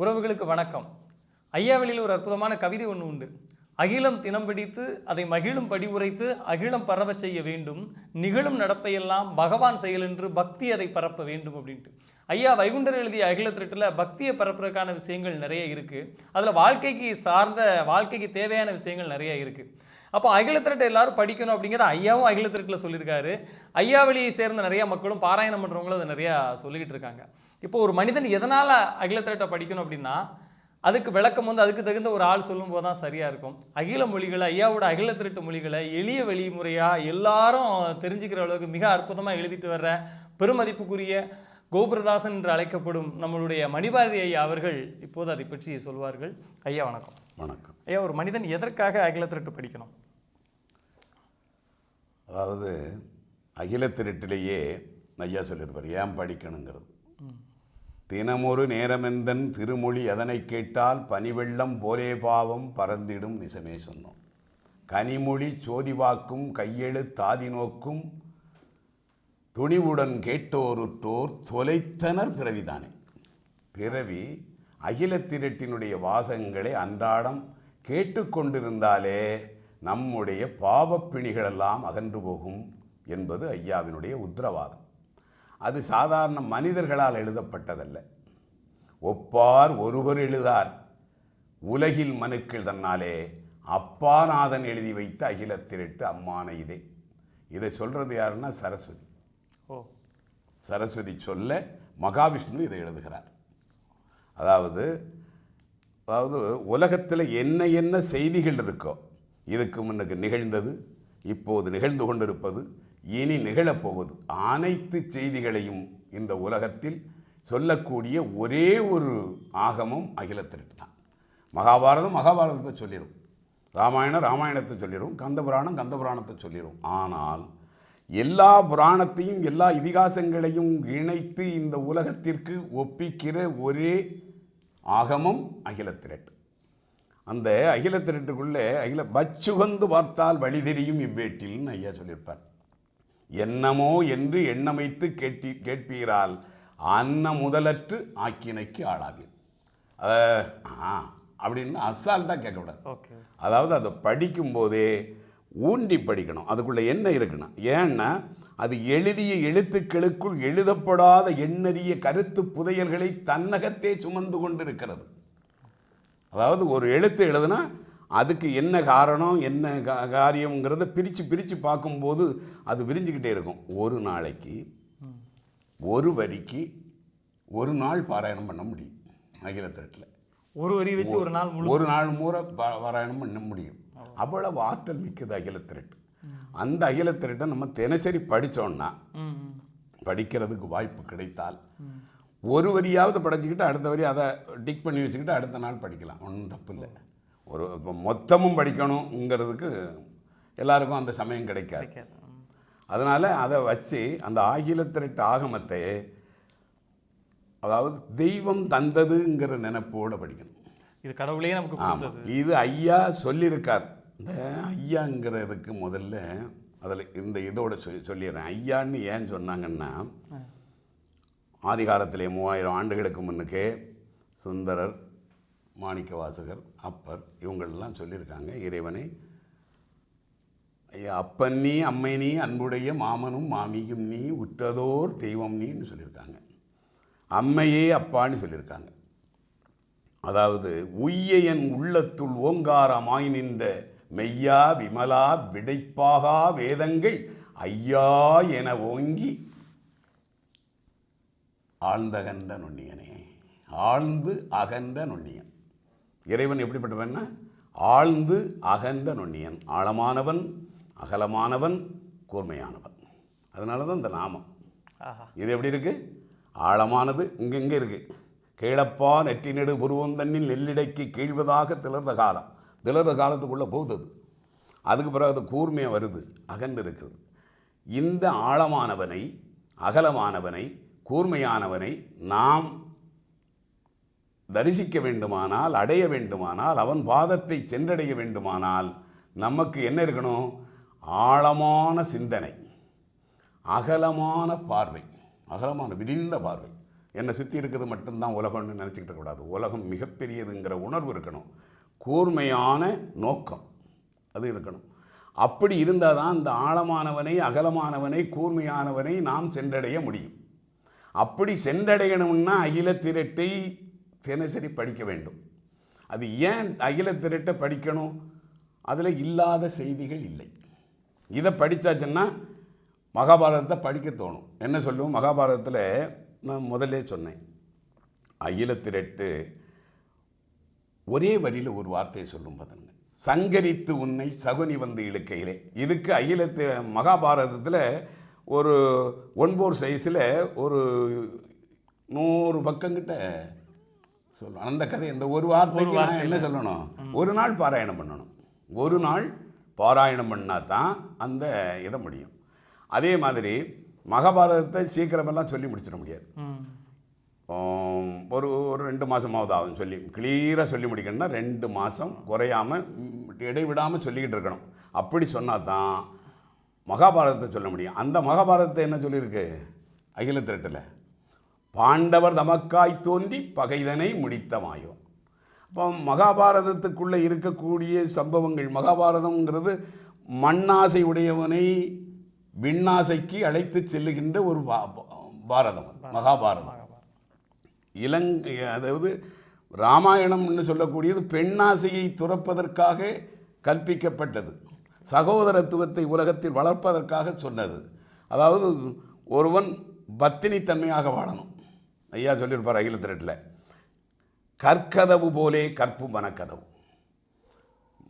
உறவுகளுக்கு வணக்கம். ஐயாவளியில் ஒரு அற்புதமான கவிதை ஒன்று உண்டு. அகிலம் தினம் பிடித்து அதை மகிழும் படி உரைத்து அகிலம் பரவச் செய்ய வேண்டும். நிகழும் நடப்பையெல்லாம் பகவான் செயல் என்று பக்தி அதை பரப்ப வேண்டும் அப்படின்ட்டு. ஐயா வைகுண்டர் எழுதிய அகில திருட்டில் பக்தியை பரப்புறதுக்கான விஷயங்கள் நிறைய இருக்குது அதில் வாழ்க்கைக்கு சார்ந்த வாழ்க்கைக்கு தேவையான விஷயங்கள் நிறைய இருக்குது அப்போ அகிலத்திரட்டை எல்லாரும் படிக்கணும் அப்படிங்கிறத ஐயாவும் அகில திரட்டில் சொல்லியிருக்காரு. ஐயாவளியை சேர்ந்த நிறைய மக்களும் பாராயணம் பண்ணுறவங்களும் அதை நிறையா சொல்லிக்கிட்டு இருக்காங்க. இப்போ ஒரு மனிதன் எதனால் அகில திரட்டை படிக்கணும் அப்படின்னா அதுக்கு விளக்கம் வந்து அதுக்கு தகுந்த ஒரு ஆள் சொல்லும்போது தான் சரியாக இருக்கும். அகில மொழிகளை ஐயாவோட அகில திருட்டு மொழிகளை எளிய வழிமுறையாக எல்லாரும் தெரிஞ்சுக்கிற அளவுக்கு மிக அற்புதமாக எழுதிட்டு வர்ற பெருமதிப்புக்குரிய கோபுரதாசன் என்று அழைக்கப்படும் நம்மளுடைய மணிபாரதி ஐயா அவர்கள் இப்போது அதை பற்றி சொல்வார்கள். ஐயா வணக்கம். வணக்கம். ஐயா ஒரு மனிதன் எதற்காக அகில திருட்டு படிக்கணும்? அதாவது அகில திருட்டிலேயே ஐயா சொல்லியிருப்பார் ஏன் படிக்கணுங்கிறது? தினமொரு நேரமெந்தன் திருமொழி எதனை கேட்டால் பனிவெள்ளம் போலே பாவம் பறந்திடும் நிசமே சொன்னோம். கனிமொழி சோதிவாக்கும் கையெழு தாதி நோக்கும் துணிவுடன் கேட்டோருட்டோர் தொலைத்தனர் பிறவிதானே. பிறவி அகில திரட்டினுடைய வாசகங்களை அன்றாடம் கேட்டுக்கொண்டிருந்தாலே நம்முடைய பாவப்பிணிகளெல்லாம் அகன்று போகும் என்பது ஐயாவினுடைய உத்தரவாதம். அது சாதாரண மனிதர்களால் எழுதப்பட்டதல்ல. ஒப்பார் ஒருவர் எழுதார். உலகில் மனுக்கள் தன்னாலே அப்பாநாதன் எழுதி வைத்த அகில திரட்டு அம்மான இதே. இதை சொல்கிறது யாருன்னா சரஸ்வதி. ஓ. சரஸ்வதி சொல்ல மகாவிஷ்ணு இதை எழுதுகிறார். அதாவது அதாவது உலகத்தில் என்ன என்ன செய்திகள் இருக்கோ இதுக்கு முன்னுக்கு நிகழ்ந்தது இப்போது நிகழ்ந்து கொண்டிருப்பது இனி நிகழப்போவது அனைத்து செய்திகளையும் இந்த உலகத்தில் சொல்லக்கூடிய ஒரே ஒரு ஆகமம் அகிலத்திற்கு தான் மகாபாரதம் மகாபாரதத்தை சொல்லிடும் ராமாயணம் ராமாயணத்தை சொல்லிடும் கந்த புராணம் கந்த புராணத்தை சொல்லிடும் ஆனால் எல்லா புராணத்தையும் எல்லா இதிகாசங்களையும் இணைத்து இந்த உலகத்திற்கு ஒப்பிக்கிற ஒரே ஆகமம் அகிலத்திரட்டு அந்த அகிலத்திரட்டுக்குள்ளே அகில பச்சுகந்து பார்த்தால் வழி தெரியும் இவ்வேட்டில்னு ஐயா சொல்லியிருப்பார். என்னமோ என்று எண்ணமைத்து கேட்டி கேட்பீரால் அன்ன முதலற்று ஆக்கினைக்கு ஆளாவீர் ஆ அப்படின்னு அசால்ட்டாக கேட்கக்கூடாது. ஓகே. அதாவது அதை படிக்கும்போதே ஊண்டி படிக்கணும். அதுக்குள்ளே என்ன இருக்குன்னா ஏன்னா அது எழுதிய எழுத்துக்களுக்குள் எழுதப்படாத எண்ணறிய கருத்து புதையல்களை தன்னகத்தே சுமந்து கொண்டிருக்கிறது. அதாவது ஒரு எழுத்து எழுதுனா அதுக்கு என்ன காரணம் என்ன காரியம்ங்கிறத பிரித்து பிரித்து பார்க்கும்போது அது விரிஞ்சுக்கிட்டே இருக்கும். ஒரு நாளைக்கு ஒரு வரிக்கு ஒரு நாள் பாராயணம் பண்ண முடியும் அகிலத்திரட்டில் ஒரு வரி வச்சு ஒரு நாள் ஒரு நாள் மூற பாராயணம் பண்ண முடியும். அவ்வளவு ஆற்றல் மிக்கது அகிலத்திரட்டு அந்த அகிலத்திரட்டை நம்ம தினசரி ம். படிக்கிறதுக்கு வாய்ப்பு கிடைத்தால் ஒரு வரியாவது படிச்சுக்கிட்டு அடுத்த வரி அதை டிக் பண்ணி வச்சுக்கிட்டு அடுத்த நாள் படிக்கலாம். ஒன்றும் தப்பு இல்லை. ஒரு இப்போ மொத்தமும் படிக்கணுங்கிறதுக்கு எல்லாருக்கும் அந்த சமயம் கிடைக்காது. அதனால் அதை வச்சு அந்த ஆகிலத்திரட்டு ஆகமத்தை அதாவது தெய்வம் தந்ததுங்கிற நினைப்போடு படிக்கணும். இது கடவுளே நமக்கு இது ஐயா சொல்லியிருக்கார். இந்த ஐயாங்கிறதுக்கு முதல்ல அதில் இந்த இதோட சொல்லி சொல்லிடுறேன். ஐயான்னு ஏன் சொன்னாங்கன்னா ஆதிகாலத்திலே மூவாயிரம் ஆண்டுகளுக்கு முன்னுக்கே சுந்தரர் மாணிக்கவாசகர் அப்பர் இவங்களெல்லாம் சொல்லியிருக்காங்க. இறைவனை ஐயா அப்பன் நீ அம்மை நீ அன்புடைய மாமனும் மாமியும் நீ உற்றதோர் தெய்வம் நீன்னு சொல்லியிருக்காங்க. அம்மையே அப்பான்னு சொல்லியிருக்காங்க. அதாவது உய்ய என் உள்ளத்துள் ஓங்காரமாய் நின்ற மெய்யா விமலா விடைப்பாகா வேதங்கள் ஐயா என ஓங்கி ஆழ்ந்தகன்ற நுண்ணியனே ஆழ்ந்து அகன்ற நுண்ணியன். இறைவன் எப்படிப்பட்டவன்னா ஆழ்ந்து அகன்ற நுண்ணியன். ஆழமானவன் அகலமானவன் கூர்மையானவன். அதனால தான் இந்த நாமம். இது எப்படி இருக்கு? ஆழமானது இங்கே இங்கே இருக்கு? கீழப்பா நெற்றி நெடு புருவம் தண்ணில் நெல்லிடைக்கு கீழ்வதாக திளர்ந்த காலம். திளர்ந்த காலத்துக்குள்ளே போகுது அது. அதுக்கு பிறகு அது கூர்மையாக வருது அகன்று இருக்கிறது. இந்த ஆழமானவனை அகலமானவனை கூர்மையானவனை நாம் தரிசிக்க வேண்டுமானால் அடைய வேண்டுமானால் அவன் பாதத்தை சென்றடைய வேண்டுமானால் நமக்கு என்ன இருக்கணும்? ஆழமான சிந்தனை அகலமான பார்வை அகலமான விரிந்த பார்வை. என்னை சுற்றி இருக்கிறது மட்டும்தான் உலகம்னு நினச்சிக்கிட்டு கூடாது உலகம் மிகப்பெரியதுங்கிற உணர்வு இருக்கணும். கூர்மையான நோக்கம். அது இருக்கணும். அப்படி இருந்தால் தான் இந்த ஆழமானவனை அகலமானவனை கூர்மையானவனை நாம் சென்றடைய முடியும். அப்படி சென்றடையணும்னா அகில திரட்டை தினசரி படிக்க வேண்டும். அது ஏன் அகில திரட்டை படிக்கணும்? அதில் இல்லாத செய்திகள் இல்லை. இதை படித்தாச்சுன்னா மகாபாரதத்தை படிக்க தோணும். என்ன சொல்லுவோம்? மகாபாரதத்தில் நான் முதல்ல சொன்னேன். அகில திரட்டு ஒரே வரியில் ஒரு வார்த்தையை சொல்லும் பாருங்க. சங்கரித்து உன்னை சகுனி வந்து இழுக்கையிலே. இதுக்கு அகிலத்து மகாபாரதத்தில் ஒரு ஒன்போர் சைஸில் ஒரு நூறு பக்கங்கிட்ட சொல்லணும் அந்த கதை இந்த ஒரு வார்த்தைக்கு நான் என்ன சொல்லணும்? ஒரு நாள் பாராயணம் பண்ணணும். ஒரு நாள் பாராயணம் பண்ணால் தான் அந்த இதை முடியும். அதே மாதிரி மகாபாரதத்தை சீக்கிரமெல்லாம் சொல்லி முடிச்சிட முடியாது. ஒரு ஒரு ரெண்டு மாதமாவது ஆகும் சொல்லி கிளியராக சொல்லி முடிக்கணும்னா ரெண்டு மாதம் குறையாமல் இடைவிடாமல் சொல்லிக்கிட்டு இருக்கணும். அப்படி சொன்னால் தான் மகாபாரதத்தை சொல்ல முடியும். அந்த மகாபாரதத்தை என்ன சொல்லியிருக்கு? அகில திரட்டில். பாண்டவர் தமக்காய் தோன்றி பகைதனை முடித்த மாயோ அப்போ மகாபாரதத்துக்குள்ளே இருக்கக்கூடிய சம்பவங்கள் மகாபாரதம்ங்கிறது மண்ணாசை உடையவனை விண்ணாசைக்கு அழைத்து செல்லுகின்ற ஒரு பா- பாரதம் மகாபாரதம். இலங்கை அதாவது ராமாயணம்னு சொல்லக்கூடியது பெண்ணாசையை துறப்பதற்காக கற்பிக்கப்பட்டது. சகோதரத்துவத்தை உலகத்தில் வளர்ப்பதற்காக சொன்னது. அதாவது ஒருவன் பத்தினித்தன்மையாக வாழணும். ஐயா சொல்லியிருப்பார் அகில திரட்டில். கற்கதவு போலே கற்பு மனக்கதவு.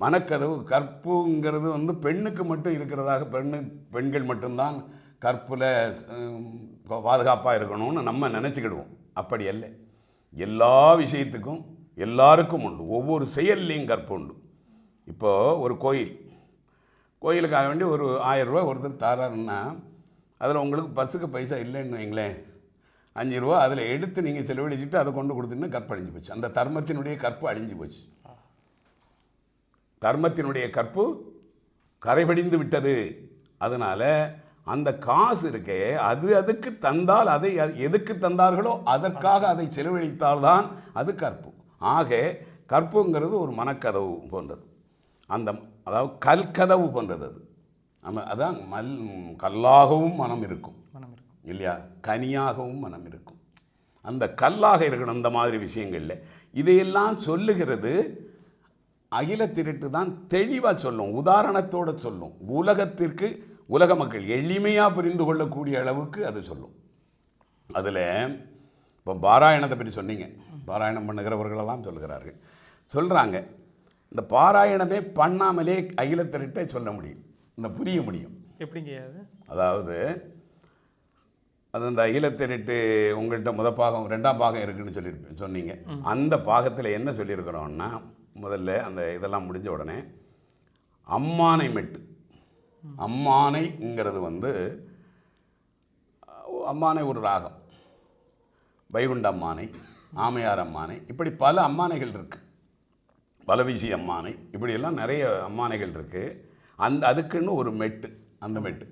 மனக்கதவு கற்புங்கிறது வந்து பெண்ணுக்கு மட்டும் இருக்கிறதாக பெண்ணு பெண்கள் மட்டும்தான் கற்பில் பாதுகாப்பாக இருக்கணும்னு நம்ம நினச்சிக்கிடுவோம். அப்படி அல்ல. எல்லா விஷயத்துக்கும் எல்லாருக்கும் உண்டு. ஒவ்வொரு செயல்லையும் கற்பு உண்டு. இப்போது ஒரு கோயில். கோயிலுக்காக வேண்டி ஒரு ஆயிரம் ஒருத்தர் தராருன்னா அதில் உங்களுக்கு பஸ்ஸுக்கு பைசா இல்லைன்னு வைங்களேன். அஞ்சு ரூபா அதில் எடுத்து நீங்கள் செலவழிச்சிட்டு அதை கொண்டு கொடுத்தீங்கன்னா கற்பு அழிஞ்சு போச்சு. அந்த தர்மத்தினுடைய கற்பு அழிஞ்சு போச்சு. தர்மத்தினுடைய கற்பு கரைபடிந்து விட்டது. அதனால் அந்த காசு இருக்கே அது அதுக்கு தந்தால் அதை எதுக்கு தந்தார்களோ அதற்காக அதை செலவழித்தால்தான் அது கற்பு. ஆக கற்புங்கிறது ஒரு மனக்கதவு போன்றது. அந்த அதாவது கல்கதவு போன்றது அது. நம்ம அதான் மல் கல்லாகவும் மனம் இருக்கும். மனம் இருக்கும். இல்லையா? கனியாகவும் மனம் இருக்கும். அந்த கல்லாக இருக்கணும் இந்த மாதிரி விஷயங்களில். இதையெல்லாம் சொல்லுகிறது அகில திரட்டு தான் தெளிவாக சொல்லும் உதாரணத்தோடு சொல்லும். உலகத்திற்கு உலக மக்கள் எளிமையாக புரிந்து கொள்ளக்கூடிய அளவுக்கு அது சொல்லும். அதில் இப்போ பாராயணத்தை பற்றி சொன்னீங்க. பாராயணம் பண்ணுகிறவர்களெல்லாம் சொல்லுகிறார்கள். சொல்கிறாங்க இந்த பாராயணமே பண்ணாமலே அகில திரட்டை சொல்ல முடியும். இந்த புரிய முடியும். எப்படிங்க அது? அதாவது அது அந்த அகிலத்திரட்டு உங்கள்கிட்ட முத பாகம் ரெண்டாம் பாகம் இருக்குன்னு சொல்லியிருப்பேன் சொன்னீங்க. அந்த பாகத்தில் என்ன சொல்லியிருக்கிறோம்னா முதல்ல அந்த இதெல்லாம் முடிஞ்ச உடனே அம்மானை மெட்டு. அம்மானைங்கிறது வந்து அம்மானை ஒரு ராகம். வைகுண்ட அம்மானை ஆமையார் அம்மானை இப்படி பல அம்மானைகள் இருக்குது பலவீசி அம்மானை இப்படியெல்லாம் நிறைய அம்மானைகள் இருக்குது அந்த அதுக்குன்னு ஒரு மெட்டு அந்த மெட்டு.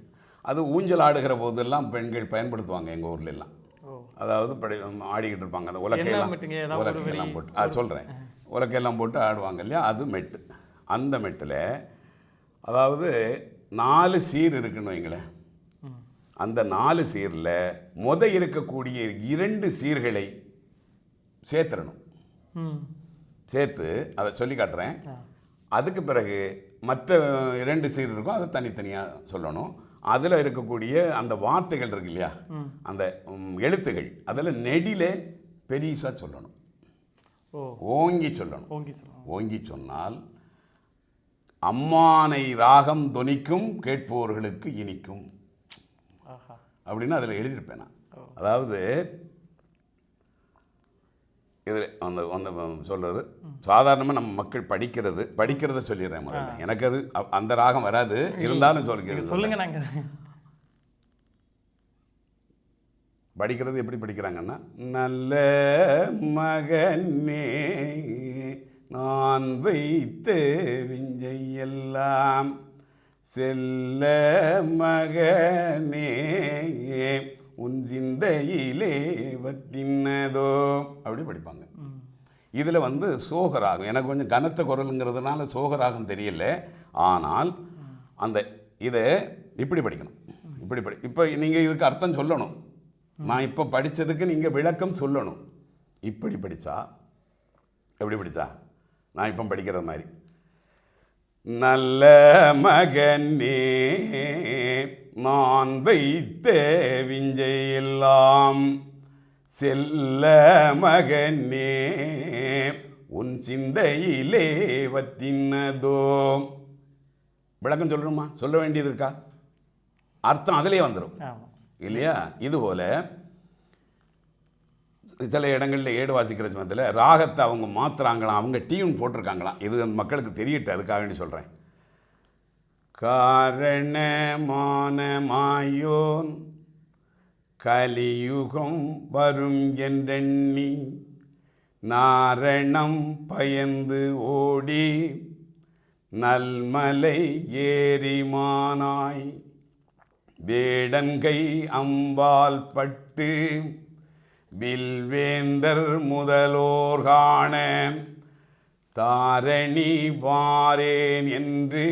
அது ஊஞ்சல் ஆடுகிற போதெல்லாம் பெண்கள் பயன்படுத்துவாங்க எங்கள் ஊர்ல எல்லாம் ஓ. அதாவது படி ஆடிக்கிட்டு இருப்பாங்க. அந்த உலக்கையெல்லாம் உலக்கையெல்லாம்? போட்டு அது சொல்கிறேன் உலக்கையெல்லாம் போட்டு ஆடுவாங்க இல்லையா? அது மெட்டு. அந்த மெட்டில் அதாவது நாலு சீர் இருக்குன்னு வைங்களேன். அந்த நாலு சீரில் முத இருக்கக்கூடிய இரண்டு சீர்களை சேர்த்துடணும். சேர்த்து அதை சொல்லி காட்டுறேன். அதுக்கு பிறகு மற்ற இரண்டு சீர் இருக்கும் அதை தனித்தனியாக சொல்லணும். அதில் இருக்கக்கூடிய அந்த வார்த்தைகள் இருக்கு இல்லையா? அந்த எழுத்துகள். அதில் நெடிலே பெரிசா சொல்லணும். ஓங்கி சொல்லணும். ஓங்கி சொன்னால் அம்மானை ராகம் தொனிக்கும் கேட்போர்களுக்கு இனிக்கும். அப்படின்னு அதில் எழுதியிருப்பேன் நான். அதாவது இதில் அந்த அந்த சொல்கிறது சாதாரணமாக நம்ம மக்கள் படிக்கிறது படிக்கிறத சொல்லிடுறேன் முதல்ல. எனக்கு அது அந்த ராகம் வராது. இருந்தாலும் நீங்க சொல்லிக்கிறது சொல்லுங்க நாங்க படிக்கிறது எப்படி படிக்கிறாங்கன்னா நல்ல மகனே நான் வைத்த விஞ்சையெல்லாம் செல்ல மகனே உன் சிந்தையிலே வற்றினதோ. அப்படி படிப்பாங்க. இதில் வந்து சோகராகம். எனக்கு கொஞ்சம் கனத்த குரலுங்கிறதுனால சோகராகம் தெரியல. ஆனால் அந்த இதை இப்படி படிக்கணும். இப்படி படி இப்போ நீங்கள் இதுக்கு அர்த்தம் சொல்லணும். நான் இப்போ படித்ததுக்கு நீங்கள் விளக்கம் சொல்லணும். இப்படி படித்தா எப்படி படித்தா நான் இப்போ படிக்கிற மாதிரி. நல்ல மகனே நான் வைத்த விஞ்சையெல்லாம் செல்ல மகனே உன் சிந்தையிலே வற்றினதோ. விளக்கம் சொல்லணுமா? சொல்ல வேண்டியது இருக்கா? அர்த்தம் அதிலே வந்துடும் இல்லையா? இதுபோல் சில இடங்களில் ஏடு வாசிக்கிற சமயத்தில் ராகத்தை அவங்க மாற்றுறாங்களாம் அவங்க டியூன் போட்டிருக்காங்களாம் இது அந்த மக்களுக்கு தெரியட்டு அதுக்காக வேண்டி சொல்கிறேன் காரணமான மாயோன் கலியுகம் வரும் என்றெண்ணி நாரணம் பயந்து ஓடி நல்மலை ஏறிமானாய் வேடன்கை அம்பால் பட்டு வில்வேந்தர் முதலோர் காண தாரணி வாரேன் என்று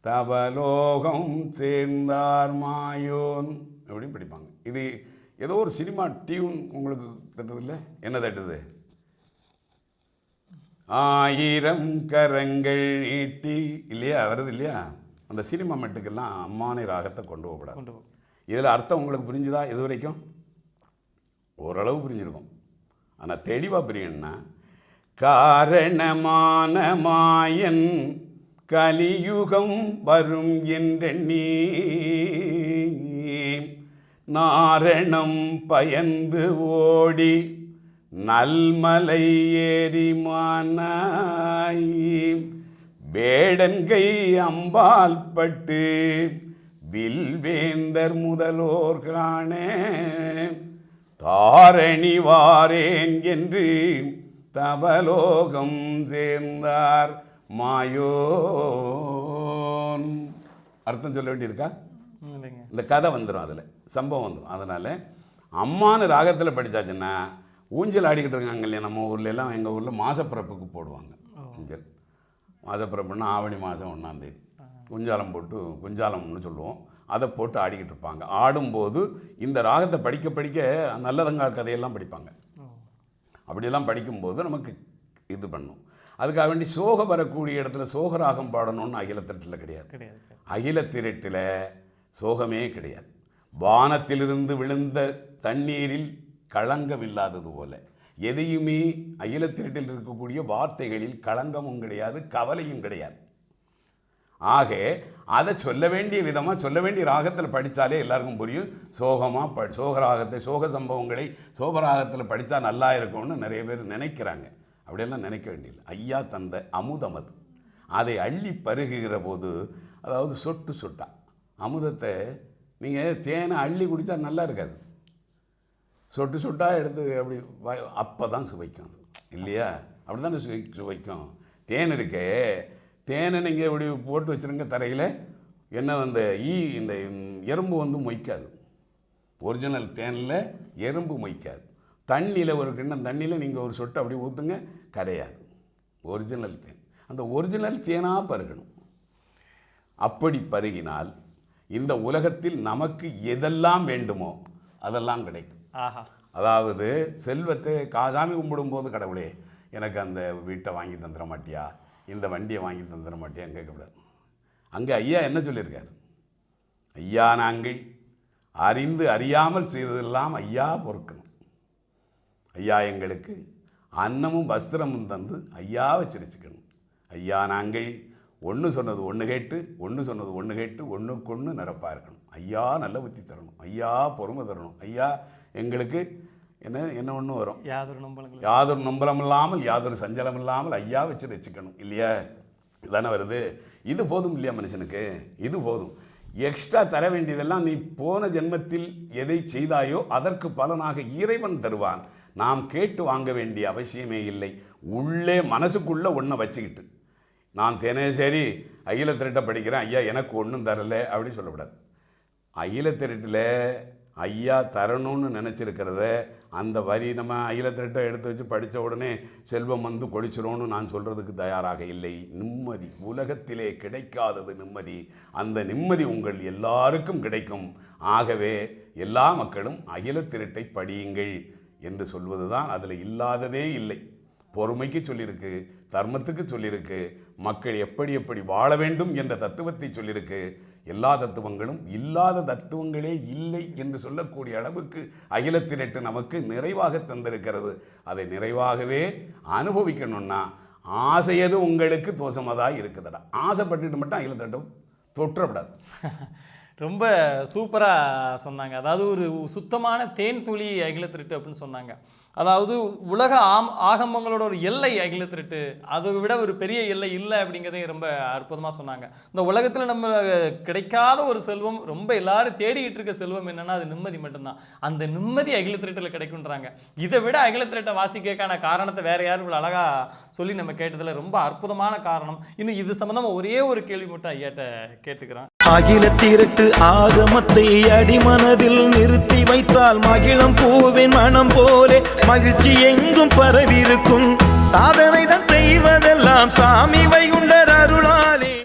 தவலோகம் சேர்ந்தார் மாயோன். அப்படின்னு படிப்பாங்க. இது ஏதோ ஒரு சினிமா டியூன் உங்களுக்கு தட்டுது இல்லை என்ன தட்டுது? ஆயிரம் கரங்கள் நீட்டி இல்லையா? வருது இல்லையா? அந்த சினிமா மெட்டுக்கெல்லாம் அம்மானை ராகத்தை கொண்டு போகக்கூடாது. கொண்டு போ இதில் அர்த்தம் உங்களுக்கு புரிஞ்சுதா? இது வரைக்கும்? ஓரளவு புரிஞ்சிருக்கும். ஆனால் தெளிவாக புரியணும்னா காரணமான மாயன் கலியுகம் வரும் என்றெண்ணி நாரணம் பயந்து ஓடி நல்மலை ஏறிமானாய் வேடன்கை அம்பால் பட்டு வில்வேந்தர் முதலோர் காண தாரணி வாரேன் என்று தவலோகம் சேர்ந்தார் மாயோன். அர்த்தம் சொல்ல வேண்டியிருக்கா? இந்த கதை வந்துடும் அதில். சம்பவம் வந்துடும் அதனால் அம்மானு ராகத்தில் படித்தாச்சுன்னா ஊஞ்சல் ஆடிக்கிட்டு இருக்காங்க இல்லையா நம்ம ஊர்ல எல்லாம்? எங்கள் ஊரில் மாசப்பிறப்புக்கு போடுவாங்க ஊஞ்சல். மாசப்பிறப்புன்னா ஆவணி மாதம் ஒன்றாந்தேதி குஞ்சாலம் போட்டு குஞ்சாலம்னு சொல்லுவோம். அதை போட்டு ஆடிக்கிட்டு இருப்பாங்க. ஆடும்போது இந்த ராகத்தை படிக்க படிக்க நல்லதங்கால் கதையெல்லாம் படிப்பாங்க. அப்படியெல்லாம் படிக்கும்போது நமக்கு இது பண்ணும். அதுக்காக வேண்டி சோகம் வரக்கூடிய இடத்துல சோகராகம் பாடணும்னு அகிலத்தட்டில் கிடையாது கிடையாது. அகில திரட்டில் சோகமே கிடையாது. வானத்திலிருந்து விழுந்த தண்ணீரில் களங்கம் இல்லாதது போல. எதையுமே அகில திரட்டில் இருக்கக்கூடிய வார்த்தைகளில் களங்கமும் கிடையாது கவலையும் கிடையாது. ஆக அதை சொல்ல வேண்டிய விதமாக சொல்ல வேண்டிய ராகத்தில் படித்தாலே எல்லாருக்கும் புரியும். சோகமாக ப சோகராகத்தை சோக சம்பவங்களை சோகராகத்தில் படித்தா நல்லா இருக்கும்னு நிறைய பேர் நினைக்கிறாங்க. அப்படியெல்லாம் நினைக்க வேண்டியதில்லை. ஐயா தந்த அமுதமது. அதை அள்ளி பருகுகிற போது அதாவது சொட்டு சொட்டா அமுதத்தை நீங்கள் தேனை அள்ளி குடித்தா நல்லா இருக்காது. சொட்டு சொட்டாக எடுத்து அப்படி அப்போ தான் சுவைக்கும் அது. இல்லையா? அப்படி தானே சுவை சுவைக்கும். தேன் இருக்கே தேனை நீங்கள் இப்படி போட்டு வச்சுருங்க தரையில் என்ன அந்த ஈ இந்த எறும்பு வந்து மொய்க்காது. ஒரிஜினல் தேனில் எறும்பு மொய்க்காது. தண்ணியில் ஒரு கிண்ணம் தண்ணியில் நீங்கள் ஒரு சொட்டு அப்படி ஊற்றுங்க கரையாது. ஒரிஜினல் தேன். அந்த ஒரிஜினல் தேனாக பருகணும். அப்படி பருகினால் இந்த உலகத்தில் நமக்கு எதெல்லாம் வேண்டுமோ அதெல்லாம் கிடைக்கும். அதாவது செல்வத்தை காசாமி கும்பிடும்போது கடவுளே எனக்கு அந்த வீட்டை வாங்கி தந்துட மாட்டியா? இந்த வண்டியை வாங்கி தந்துட மாட்டேன் கேட்கக்கூடாது. அங்கே ஐயா என்ன சொல்லியிருக்காரு? ஐயா நாங்கள் அறிந்து அறியாமல் செய்ததெல்லாம் ஐயா பொறுக்கணும். ஐயா எங்களுக்கு அன்னமும் வஸ்திரமும் தந்து ஐயாவை சிரிச்சுக்கணும். ஐயா நாங்கள் ஒன்று சொன்னது ஒன்று கேட்டு ஒன்று சொன்னது ஒன்று கேட்டு ஒன்றுக்கு ஒன்று நிரப்பாக இருக்கணும். ஐயா நல்ல புத்தி தரணும். ஐயா பொறுமை தரணும். ஐயா எங்களுக்கு என்ன என்ன ஒன்று வரும்? யாதொரு நம்பலங்களும் யாதொரு நம்பலம் இல்லாமல் யாதொரு சஞ்சலம் இல்லாமல் ஐயா வச்சு வச்சுக்கணும் இல்லையா? இதானே வருது. இது போதும் இல்லையா மனுஷனுக்கு? இது போதும். எக்ஸ்ட்ரா தர வேண்டியதெல்லாம் நீ போன ஜென்மத்தில் எதை செய்தாயோ அதற்கு பலனாக இறைவன் தருவான். நாம் கேட்டு வாங்க வேண்டிய அவசியமே இல்லை. உள்ளே மனசுக்குள்ளே ஒன்றை வச்சுக்கிட்டு. நான் தினசரி அகில திரட்ட படிக்கிறேன் ஐயா எனக்கு ஒன்றும் தரல அப்படி சொல்லக்கூடாது. அகில திரட்டில் ஐயா தரணும்னு நினச்சிருக்கிறத அந்த வரி நம்ம அகிலத்திரட்டை எடுத்து வச்சு படித்த உடனே செல்வம் வந்து கொடிச்சிரோன்னு நான் சொல்கிறதுக்கு தயாராக இல்லை. நிம்மதி உலகத்திலே கிடைக்காதது நிம்மதி. அந்த நிம்மதி உங்கள் எல்லாருக்கும் கிடைக்கும். ஆகவே எல்லா மக்களும் அகிலத்திரட்டை படியுங்கள் என்று சொல்வது தான் அதில் இல்லாததே இல்லை. பொறுமைக்கு சொல்லியிருக்கு தர்மத்துக்கு சொல்லியிருக்கு மக்கள் எப்படி எப்படி வாழ வேண்டும் என்ற தத்துவத்தை சொல்லியிருக்கு. எல்லா தத்துவங்களும் இல்லாத தத்துவங்களே இல்லை என்று சொல்லக்கூடிய அளவுக்கு அகிலத்தினட்டு நமக்கு நிறைவாக தந்திருக்கிறது. அதை நிறைவாகவே அனுபவிக்கணும்னா ஆசையது உங்களுக்கு தோசமதாக இருக்குதுடா. ஆசைப்பட்டுட்டு மட்டும் அகிலத்தினட்டும் தொற்றப்படாது. ரொம்ப சூப்பராக சொன்னாங்க. அதாவது ஒரு சுத்தமான தேன் துளி அகில திருட்டு அப்படின்னு சொன்னாங்க. அதாவது உலக ஆம் ஆகமங்களோட ஒரு எல்லை அகில திருட்டு அதை விட ஒரு பெரிய எல்லை இல்லை அப்படிங்கிறதையும் ரொம்ப அற்புதமாக சொன்னாங்க. இந்த உலகத்தில் நம்ம கிடைக்காத ஒரு செல்வம் ரொம்ப எல்லாரும் தேடிக்கிட்டு இருக்க செல்வம் என்னென்னா அது நிம்மதி மட்டும்தான். அந்த நிம்மதி அகில திருட்டில் கிடைக்குன்றாங்க இதை விட அகில திருட்டை வாசிக்கிறதுக்கான காரணத்தை வேறு யாரும் இவ்வளோ அழகாக சொல்லி நம்ம கேட்டதில் ரொம்ப அற்புதமான காரணம். இன்னும் இது சம்மந்தமாக ஒரே ஒரு கேள்வி மட்டும் ஐயாட்ட கேட்டுக்கிறேன். அகில திரட்டு ஆகமத்தை அடிமனதில் நிறுத்தி வைத்தால் மகிழம் பூவின் மனம் போலே மகிழ்ச்சி எங்கும் பரவிருக்கும் சாதனை தான் செய்வதெல்லாம் சாமி வை